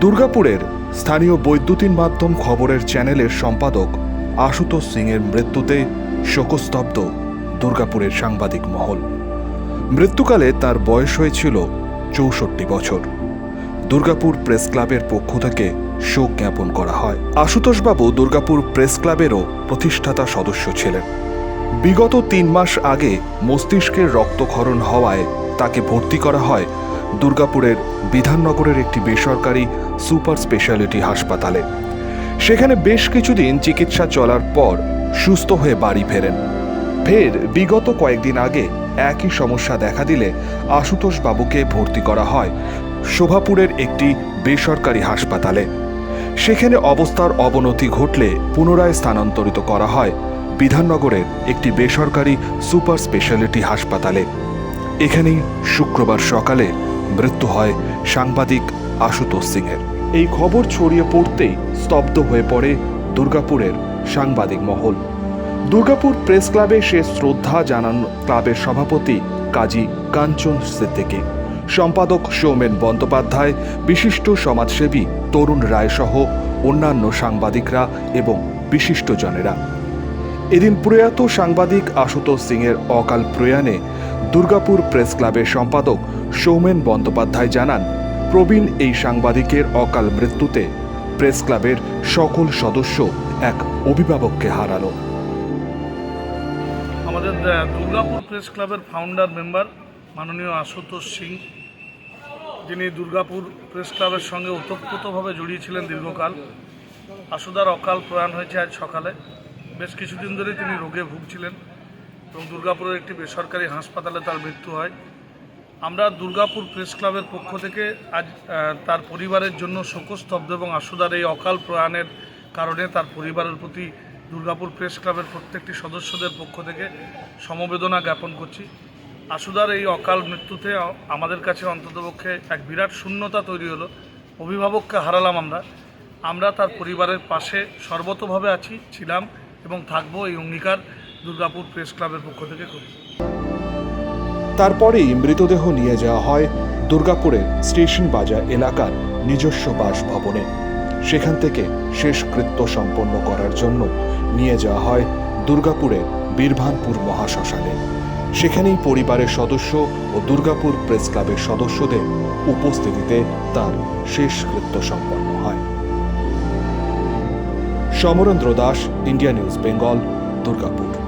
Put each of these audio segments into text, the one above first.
দুর্গাপুরের স্থানীয় বৈদ্যুতিন মাধ্যম খবরের চ্যানেলের সম্পাদক আশুতোষ সিংয়ের মৃত্যুতে শোকস্তব্ধ দুর্গাপুরের সাংবাদিক মহল। মৃত্যুকালে তার বয়স হয়েছিল চৌষট্টি বছর। দুর্গাপুর প্রেস ক্লাবের পক্ষ থেকে শোক জ্ঞাপন করা হয়। আশুতোষবাবু দুর্গাপুর প্রেস ক্লাবেরও প্রতিষ্ঠাতা সদস্য ছিলেন। বিগত তিন মাস আগে মস্তিষ্কের রক্তক্ষরণ হওয়ায় তাকে ভর্তি করা হয় দুর্গাপুরের বিধাননগরের একটি বেসরকারি সুপার স্পেশালিটি হাসপাতালে। সেখানে বেশ কিছুদিন চিকিৎসা চলার পর সুস্থ হয়ে বাড়ি ফেরেন। ফের বিগত কয়েকদিন আগে একই সমস্যা দেখা দিলে আশুতোষ বাবুকে ভর্তি করা হয় শোভাপুরের একটি বেসরকারি হাসপাতালে। সেখানে অবস্থার অবনতি ঘটলে পুনরায় স্থানান্তরিত করা হয় বিধাননগরের একটি বেসরকারি সুপার স্পেশালিটি হাসপাতালে। এখানেই শুক্রবার সকালে মৃত্যু হয় সাংবাদিক আশুতোষ সিংয়ের। এই খবর ছড়িয়ে পড়তেই স্তব্ধ হয়ে পড়ে দুর্গাপুরের সাংবাদিক মহল। দুর্গাপুর প্রেস ক্লাবে সে শ্রদ্ধা জানান ক্লাবের সভাপতি কাজী কাঞ্চন সিদ্দিকী। সম্পাদক সৌমেন বন্দ্যোপাধ্যায়, বিশিষ্ট সমাজসেবী তরুণ রায়সহ অন্যান্য সাংবাদিকরা এবং বিশিষ্টজনেরা। এদিন প্রয়াত সাংবাদিক আশুতোষ সিংয়ের অকাল প্রয়াণে দুর্গাপুর প্রেস ক্লাবের সম্পাদক সৌমেন বন্দ্যোপাধ্যায় জানান, প্রবীণ এই সাংবাদিকের অকাল মৃত্যুতে প্রেস ক্লাবের সকল সদস্য এক অভিভাবককে হারালো। আমাদের দুর্গাপুর প্রেস ক্লাবের ফাউন্ডার মেম্বার মাননীয় আশুতোষ সিং, যিনি দুর্গাপুর প্রেস ক্লাবের সঙ্গে ওতপ্রোতভাবে জড়িয়ে ছিলেন দীর্ঘকাল। আশুদার অকাল প্রয়াণ হয়েছে আজ সকালে। বেশ কিছুদিন ধরে তিনি রোগে ভুগছিলেন এবং দুর্গাপুরের একটি বেসরকারি হাসপাতালে তার মৃত্যু হয়। আমরা দুর্গাপুর প্রেস ক্লাবের পক্ষ থেকে আজ তার পরিবারের জন্য শোকস্তব্ধ এবং আশুদার এই অকাল প্রয়াণের কারণে তার পরিবারের প্রতি দুর্গাপুর প্রেস ক্লাবের প্রত্যেকটি সদস্যদের পক্ষ থেকে সমবেদনা জ্ঞাপন করছি। আশুদার এই অকাল মৃত্যুতে আমাদের কাছে অন্ততপক্ষে এক বিরাট শূন্যতা তৈরি হলো। অভিভাবককে হারালাম আমরা। আমরা তার পরিবারের পাশে সর্বতভাবে আছি, ছিলাম এবং থাকব এই অঙ্গীকার দুর্গাপুর প্রেস ক্লাবের পক্ষ থেকে করি। তারপরেই মৃতদেহ নিয়ে যাওয়া হয় দুর্গাপুরের স্টেশন বাজার এলাকার নিজস্ব বাসভবনে। সেখান থেকে শেষকৃত্য সম্পন্ন করার জন্য নিয়ে যাওয়া হয় দুর্গাপুরের বীরভানপুর মহাশ্মশানে। সেখানেই পরিবারের সদস্য ও দুর্গাপুর প্রেস ক্লাবের সদস্যদের উপস্থিতিতে তার শেষকৃত্য সম্পন্ন হয়। Samarendra Das, India News, Bengal, Durgapur.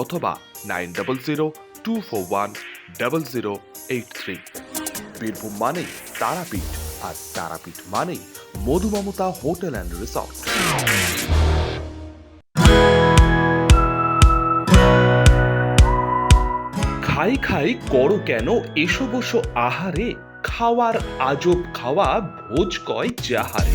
অথবা nine double zero two four one double zero eight three. Birbhum মানেই তারাপীঠ, আর তারাপীঠ মানেই Madhu Mamata hotel and resort. খাই খাই করো কেন, এসো বসো আহারে, খাওয়ার আজব খাওয়া ভোজ কয় যাহারে।